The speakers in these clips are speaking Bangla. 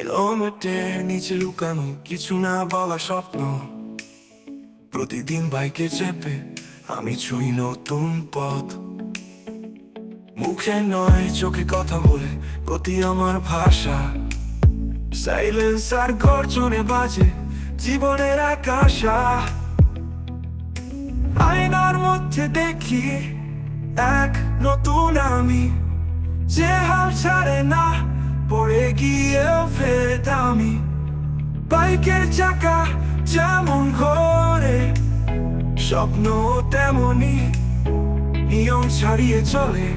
কিলোমিটার নিচে লুকানো কিছু না বলা স্বপ্ন প্রতিদিন বাইকে চেপে আমি ছুঁই নতুন পথ মুখে নয় চোখে কথা বলে প্রতি আমার ভাষা সাইলেন্স আর গর্জনে বাজে জীবনের আকাশা আয়নার মধ্যে দেখি এক নতুন আমি গিয়েও ফেরে দামি। বাইকের চাকা যেমন ঘোরে স্বপ্ন তেমনি নিয়ম ছাড়িয়ে চলে।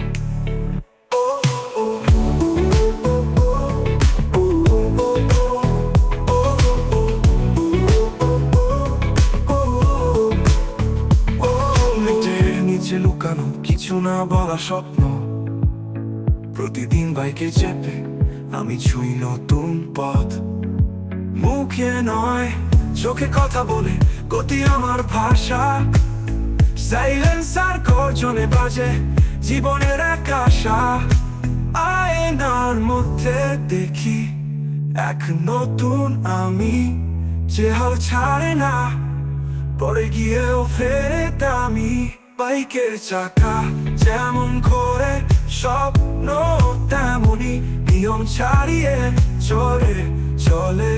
লুকানো কিছু না বলা স্বপ্ন। প্রতিদিন বাইকে চেপে আমি ছুঁই নতুন পথ। মুখে নয়, চোখে কথা বলে গতি আমার ভাষা। সাইলেন্স আর গর্জনে বাজে জীবনের এক আশা। আয়নার মধ্যে দেখি এক নতুন আমি। যে হাল ছাড়ে না পরে গিয়েও ফেরে দামি। বাইকের চাকা যেমন করে স্বপ্ন তেমনি নিয়ম ছাড়িয়ে চলে চলে।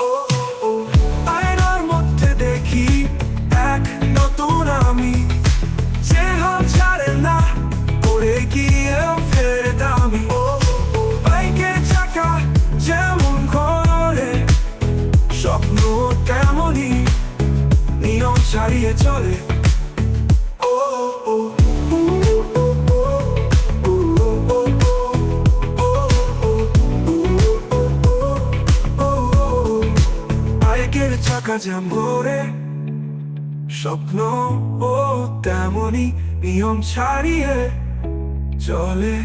ও আয়নার মধ্যে দেখি এক নতুন আমি। ছাড়ে না পড়ে ও, ও, চাকা যেমন স্বপ্ন নিয়ম ছাড়িয়ে চলে। আঁকা যা মোরে স্বপ্ন ও তেমনি নিয়ম ছাড়িয়ে চলে।